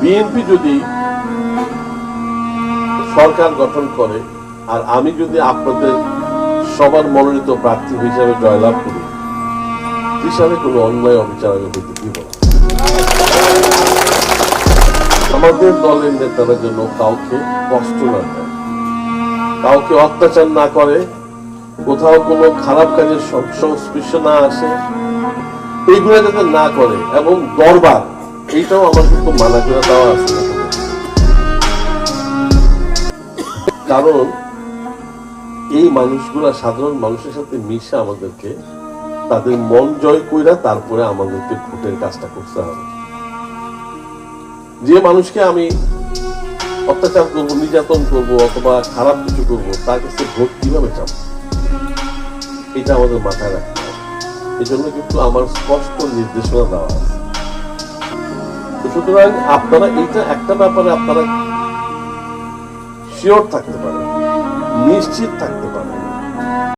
BNP যদি সরকার গঠন করে, আর আমি যদি আপনাদের সবার মনোনীত প্রার্থী হিসাবে জয়লাভ করি, হিসাবে কোনো অন্যায় অবিচার আমাদের দলের নেতারা যেন কাউকে কষ্ট না দেয়, কাউকে অত্যাচার না করে, কোথাও কোনো খারাপ কাজের সংস্পর্শ না আসে, এইগুলো যাতে না করে, এবং দরবার এইটাও আমার কিন্তু মানা করে দেওয়া আছে। কারণ এই মানুষগুলা সাধারণ মানুষের সাথে মিশে আমাদেরকে, তাদের মন জয় কইরা তারপরে আমাদেরকে ভোটের কাজটা করতে হবে। যে মানুষকে আমি অত্যাচার করব, নির্যাতন করব অথবা খারাপ কিছু করব, তার কাছে ভোট কীভাবে চাবো? এটা আমাদের মাথায় রাখতে হবে। এই জন্য কিন্তু আমার স্পষ্ট নির্দেশনা দেওয়া আছে। সুতরাং আপনারা এইটা একটা ব্যাপারে আপনারা শিওর থাকতে পারেন নিশ্চিত থাকতে